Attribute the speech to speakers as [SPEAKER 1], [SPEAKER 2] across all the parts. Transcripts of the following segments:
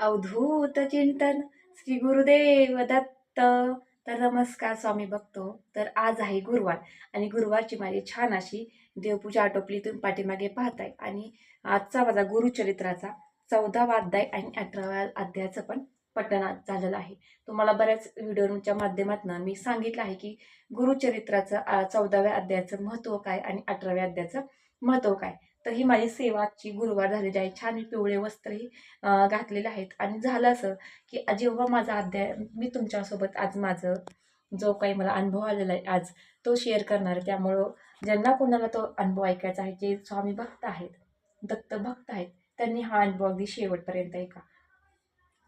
[SPEAKER 1] अवधूत चिंतन श्री गुरुदेव दत्त. तर नमस्कार स्वामी बघतो तर आज आहे गुरुवार आणि गुरुवारची माझी छान अशी देवपूजा आटोपली तुम्ही पाठीमागे पाहताय. आणि आजचा माझा गुरुचरित्राचा चौदावा अध्याय आणि अठराव्या अध्यायाचं पण पठण झालेलं आहे. तुम्हाला बऱ्याच व्हिडिओच्या माध्यमातून मी सांगितलं आहे की गुरुचरित्राचं चौदाव्या अध्यायाचं महत्त्व काय आणि अठराव्या अध्यायाचं महत्त्व काय? तर ही माझी सेवाची गुरुवार झालेली आहे. छान मी पिवळे वस्त्रही घातलेले आहेत. आणि झालं असं की जेव्हा माझा अध्याय मी तुमच्यासोबत आज माझं जो काही मला अनुभव आलेला आहे आज तो शेअर करणार आहे. त्यामुळं ज्यांना कोणाला तो अनुभव ऐकायचा आहे जे स्वामी भक्त आहेत दत्त भक्त आहेत त्यांनी हा अनुभव अगदी शेवटपर्यंत ऐका.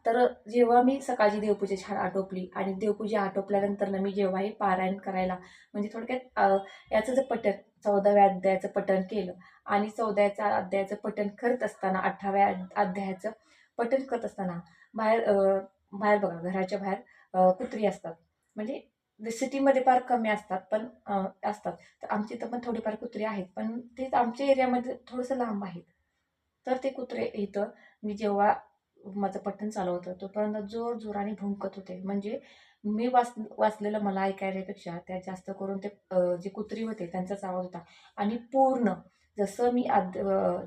[SPEAKER 1] तर जेव्हा मी सकाळची देवपूजा छान आटोपली आणि देवपूजा आटोपल्यानंतर ना मी जेव्हाही पारायण करायला म्हणजे थोडक्यात याचं जे पठण चौदाव्या अध्यायाचं पठण केलं आणि चौदाव्याच्या अध्यायाचं पठण करत असताना अठराव्या अध्यायाचं पठण करत असताना बाहेर बाहेर बघा घराच्या बाहेर कुत्री असतात. म्हणजे सिटीमध्ये फार कमी असतात पण असतात. तर आमच्या इथं पण थोडीफार कुत्री आहेत पण तेच आमच्या एरियामध्ये थोडंसं लांब आहेत. तर ते कुत्रे इथं मी जेव्हा माझं पठण चालू होतं. तोपर्यंत जोर जोराने भुंकत होते. म्हणजे मी वाच वाचलेलं मला ऐकायल्यापेक्षा त्या जास्त करून ते जे कुत्री होते त्यांचाच आवाज होता. आणि पूर्ण जसं मी आद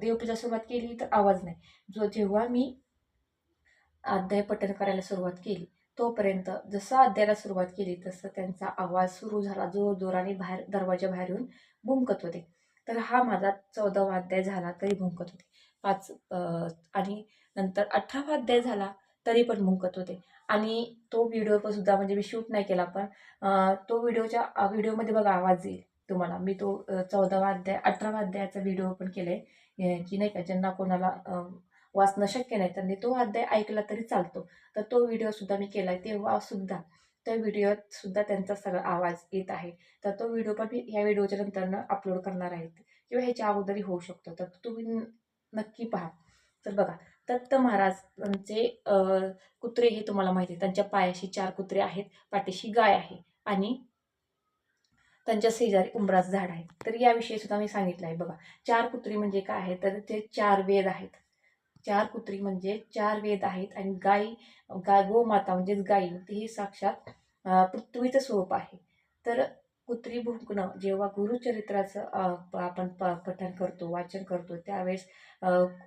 [SPEAKER 1] देवपूजा सुरुवात केली तर आवाज नाही. जो जेव्हा मी अध्याय पठण करायला सुरुवात केली तोपर्यंत जसं अध्यायाला सुरुवात केली तसं त्यांचा आवाज सुरू झाला. जोर जोराने बाहेर दरवाजा बाहेर येऊन भुंकत होते. तर हा माझा चौदावा अध्याय झाला तरी भुंकत होते. पाच आणि नंतर अठरावा अध्याय झाला तरी पण मुंकत होते. आणि तो व्हिडिओ पण सुद्धा म्हणजे मी शूट नाही केला पण तो व्हिडिओच्या व्हिडिओमध्ये बघा आवाज येईल तुम्हाला. मी तो चौदावा अध्याय अठरावा अध्यायाचा व्हिडिओ पण केला आहे की नाही का ज्यांना कोणाला वाचणं शक्य नाही त्यांनी तो अध्याय ऐकला तरी चालतो. तर तो व्हिडिओसुद्धा मी केला आहे तेव्हा सुद्धा त्या व्हिडिओत सुद्धा त्यांचा सगळा आवाज येत आहे. तर तो व्हिडिओ पण मी ह्या व्हिडिओच्या नंतरनं अपलोड करणार आहेत किंवा ह्याच्या अगोदरही होऊ शकतो. तर तुम्ही नक्की पहा. तर बघा दत्त महाराजांचे कुत्रे हे तुम्हाला माहिती आहे त्यांच्या पायाशी चार कुत्रे आहेत पाठीशी गाय आहे आणि त्यांच्या शेजारी उंबराचं झाड आहे तर याविषयी सुद्धा मी सांगितलं आहे. बघा चार कुत्री म्हणजे काय आहे? तर ते चार वेद आहेत. चार कुत्री म्हणजे चार वेद आहेत आणि गाई गाय गोमाता म्हणजेच गाई ही साक्षात पृथ्वीचं स्वरूप आहे. तर कुत्री भुंकणं जेव्हा गुरुचरित्राचं प- आपण प पठण करतो वाचन करतो त्यावेळेस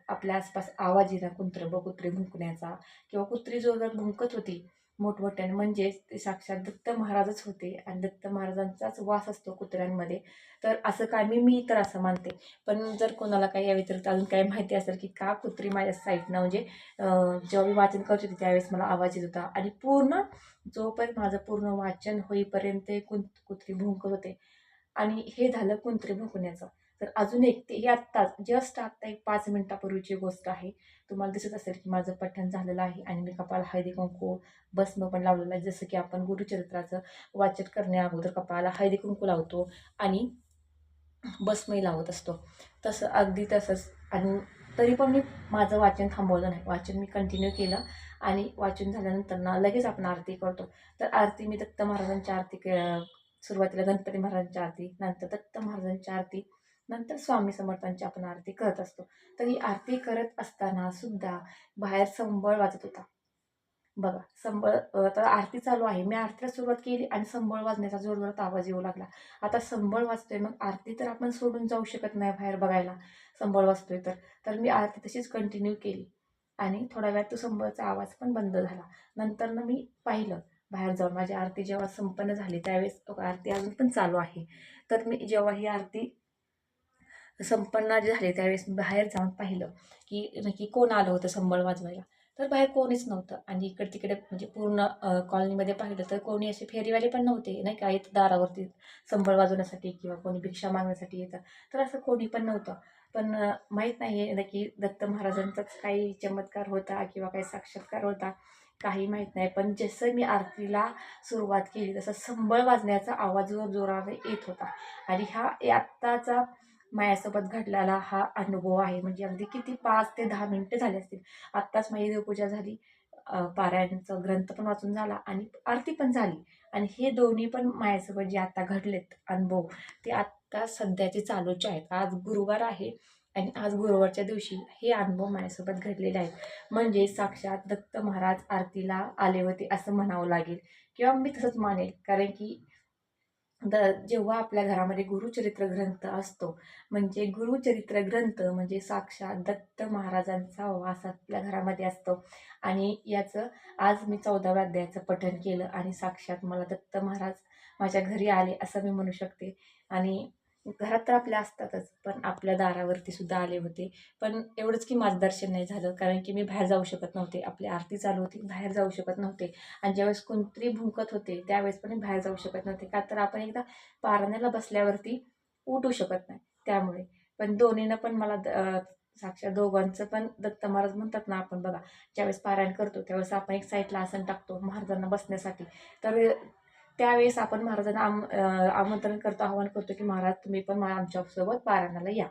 [SPEAKER 1] आपल्या आसपास आवाज येणं कुत्र ब कुत्री भुंकण्याचा. किंवा कुत्री जोरदार भुंकत होती मोठमोठ्याने म्हणजेच ते साक्षात दत्त महाराजच होते आणि दत्त महाराजांचाच वास असतो कुत्र्यांमध्ये. तर असं काय मी मी तर असं मानते. पण जर कोणाला काही या व्यतिरिक्त अजून काही माहिती असेल की का कुत्री माझ्या साईडनं म्हणजे जेव्हा मी वाचन करत होते त्यावेळेस मला आवाज येत होता. आणि पूर्ण जोपर्यंत माझं पूर्ण वाचन होईपर्यंत कुं कुत्री भुंकत होते. आणि हे झालं कुंत्री भुंकण्याचं. तर अजून एक ते हे आत्ताच जस्ट आत्ता एक पाच मिनटापूर्वीची गोष्ट आहे. तुम्हाला दिसत असेल की माझं पठण झालेलं आहे आणि मी कपाला हळदी कुंकू भस्म पण लावलेलं आहे. जसं की आपण गुरुचरित्राचं वाचन करण्या अगोदर कपाळाला हळदी कुंकू लावतो आणि भस्मही लावत असतो. तसं अगदी तसंच आणि तरी पण मी माझं वाचन थांबवलं नाही. वाचन मी कंटिन्यू केलं आणि वाचन झाल्यानंतर ना लगेच आपण आरती करतो. तर आरती मी दत्त महाराजांची आरती के सुरुवातीला गणपती महाराजांची आरती नंतर दत्त महाराजांची आरती नंतर स्वामी समर्थांची आपण आरती करत असतो. तर ही आरती करत असताना सुद्धा बाहेर संबळ वाजत होता. बघा संबळ तर आरती चालू आहे. मी आरतीला सुरुवात केली आणि संबळ वाजण्याचा जोरजोरात आवाज येऊ लागला. आता संबळ वाजतोय मग आरती तर आपण सोडून जाऊ शकत नाही बाहेर बघायला. संबळ वाजतोय तर. तर मी आरती तशीच कंटिन्यू केली. आणि थोड्या वेळात तो संबळचा आवाज पण बंद झाला. नंतर ना मी पाहिलं बाहेर जाऊन माझी आरती जेव्हा संपन्न झाली त्यावेळेस आरती अजून पण चालू आहे. तर मी जेव्हा ही आरती संपन्न झाले त्यावेळेस मी बाहेर जाऊन पाहिलं की नक्की कोण आलं होतं संबळ वाजवायला. तर बाहेर कोणीच नव्हतं. आणि इकडे तिकडे म्हणजे पूर्ण कॉलनीमध्ये पाहिलं तर कोणी असे फेरीवाले पण नव्हते नाही का? येत दारावरती संबळ वाजवण्यासाठी किंवा कोणी भिक्षा मागण्यासाठी येतं. तर असं कोणी पण नव्हतं. पण माहीत नाही आहे नक्की दत्त महाराजांचाच काही चमत्कार होता किंवा काही साक्षात्कार होता काही माहीत नाही. पण जसं मी आरतीला सुरुवात केली तसं संबळ वाजण्याचा आवाज जोर जोराने येत होता. आणि हा आत्ताचा माझ्यासोबत घडलेला हा अनुभव आहे. म्हणजे अगदी किती पाच ते दहा मिनटं झाली असतील. आत्ताच माझी देवपूजा झाली. पारायणचं ग्रंथ पण वाचून झाला आणि आरती पण झाली. आणि हे दोन्ही पण माझ्यासोबत जे आता घडलेत अनुभव ते आत्ता सध्याचे चालूचे आहेत. आज गुरुवार आहे आणि आज गुरुवारच्या दिवशी हे अनुभव माझ्यासोबत घडलेले आहेत. म्हणजे साक्षात दत्त महाराज आरतीला आले होते असं म्हणावं लागेल किंवा मी तसंच मानेल. कारण की द जेव्हा आपल्या घरामध्ये गुरुचरित्र ग्रंथ असतो म्हणजे गुरुचरित्र ग्रंथ म्हणजे साक्षात दत्त महाराजांचा वास आपल्या घरामध्ये असतो. आणि याचं आज मी चौदाव्या अध्यायाचं पठण केलं आणि साक्षात मला दत्त महाराज माझ्या घरी आले असं मी म्हणू शकते. आणि घरात तर आपल्या असतातच पण आपल्या दारावरती सुद्धा आले होते. पण एवढंच की माझं दर्शन नाही झालं कारण की मी बाहेर जाऊ शकत नव्हते. आपली आरती चालू होती बाहेर जाऊ शकत नव्हते. आणि ज्यावेळेस कोणतरी भुंकत होते त्यावेळेस पण मी बाहेर जाऊ शकत नव्हते. का तर आपण एकदा पारण्याला बसल्यावरती उठू शकत नाही त्यामुळे. पण दोन्हीनं पण मला द- साक्षात दोघांचं पण दत्त महाराज म्हणतात ना आपण बघा ज्यावेळेस पारायण करतो त्यावेळेस आपण एक साईडला आसन टाकतो महाराजांना बसण्यासाठी. तर त्यावेळेस आपण महाराजांना आम आमंत्रण करतो आवाहन करतो की महाराज तुम्ही पण आमच्यासोबत पारायणाला या.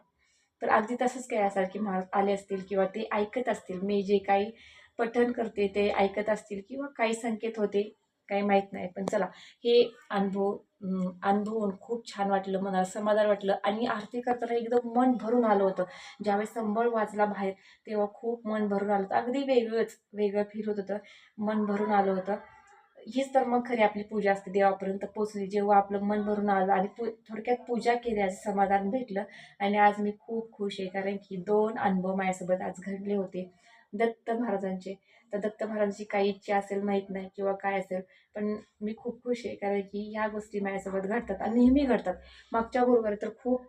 [SPEAKER 1] तर अगदी तसंच काही असाल की महाराज आले असतील किंवा ते ऐकत असतील. मी जे काही पठण करते ते ऐकत असतील किंवा काही संकेत होते काही माहीत नाही. पण चला हे अनुभव अनुभवून खूप छान वाटलं मनाला समाधान वाटलं आणि आरती करताना एकदम मन भरून आलं होतं. ज्यावेळेस संबळ वाजला बाहेर तेव्हा खूप मन भरून आलं होतं. अगदी वेगळंच वेगळं फील होत होतं. मन भरून आलं होतं. हीच तर मग खरी आपली पूजा असते देवापर्यंत पोचली जेव्हा आपलं मन भरून आलं आणि पू थोडक्यात पूजा केली आज समाधान भेटलं. आणि आज मी खूप खुश आहे. कारण की दोन अनुभव माझ्यासोबत आज घडले होते. दत्त महाराजांचे. तर दत्त महाराजांची काही इच्छा असेल माहीत नाही किंवा काय असेल पण मी खूप खुश आहे. कारण की ह्या गोष्टी माझ्यासोबत घडतात आणि नेहमी घडतात. मागच्या गुरुवारी तर खूप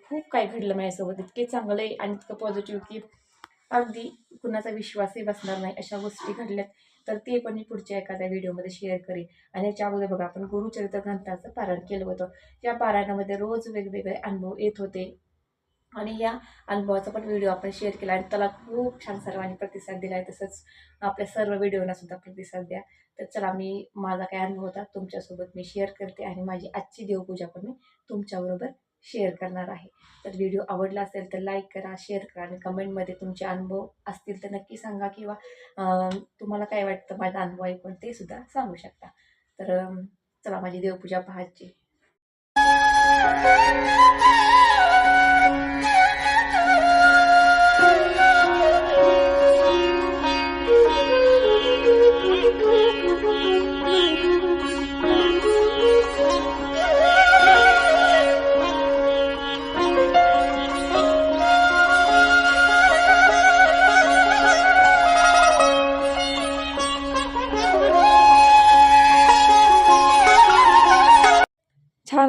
[SPEAKER 1] खूप काय घडलं माझ्यासोबत. इतके चांगलं आहे आणि इतकं पॉझिटिव्ह की अगदी कुणाचा विश्वासही बसणार नाही अशा गोष्टी घडल्यात. तर ते पण मी पुढच्या एखाद्या व्हिडिओमध्ये शेअर करेन. आणि याच्या अगोदर बघा आपण गुरुचरित्र ग्रंथाचं पारायण केलं होतं. त्या पारायणामध्ये रोज वेगवेगळे अनुभव येत होते. आणि या अनुभवाचा पण व्हिडिओ आपण शेअर केला. आणि त्याला खूप छान सर्वांनी प्रतिसाद दिला आहे तसंच आपल्या सर्व व्हिडिओना सुद्धा प्रतिसाद द्या. तर चला मी माझा काय अनुभव होता तुमच्यासोबत मी शेअर करते. आणि माझी आजची देवपूजा पण मी तुमच्याबरोबर शेअर करणार आहे. तर व्हिडिओ आवडला असेल तर लाईक करा शेअर करा आणि कमेंटमध्ये तुमचे अनुभव असतील तर नक्की सांगा किंवा तुम्हाला काय वाटतं माझा अनुभव ऐकून ते सुद्धा सांगू शकता. तर चला माझी देवपूजा पाहायची.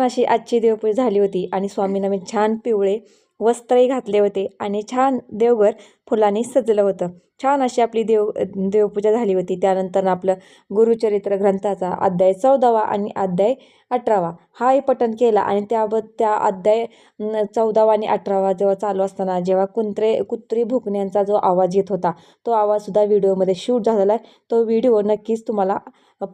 [SPEAKER 1] अशी आजची देवपूजा झाली होती. आणि स्वामींना मी छान पिवळे वस्त्रही घातले होते. आणि छान देवघर फुलांनी सजलं होतं. छान अशी आपली देव देवपूजा झाली होती. त्यानंतर आपलं गुरुचरित्र ग्रंथाचा अध्याय चौदावा आणि अध्याय अठरावा. हाही पठण केला आणि त्याबत त्या अध्याय चौदावा आणि अठरावा जेव्हा चालू असताना जेव्हा कुंत्रे कुत्री भुकण्यांचा जो आवाज येत होता तो आवाजसुद्धा व्हिडिओमध्ये शूट झालेला आहे. तो व्हिडिओ नक्कीच तुम्हाला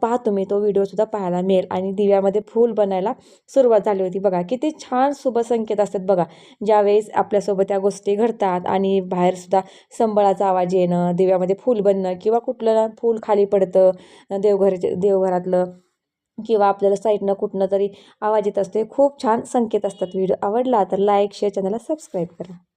[SPEAKER 1] पहा तुम्ही तो व्हिडिओसुद्धा पाहायला मिळेल. आणि दिव्यामध्ये फूल बनायला सुरुवात झाली होती. बघा किती छान शुभ संकेत असतात बघा. ज्यावेळेस आपल्यासोबत त्या गोष्टी घडतात आणि बाहेरसुद्धा संबळाचा आवाज येणं दिव्यामध्ये फूल बनणं किंवा कुठलं फूल खाली पडतं देवघरचे देवघरातलं किंवा आपल्याला साईडनं कुठनं तरी आवाज येत असते खूप छान संकेत असतात व्हिडिओ. आवडला तर लाईक शेअर चॅनलला सबस्क्राईब करा.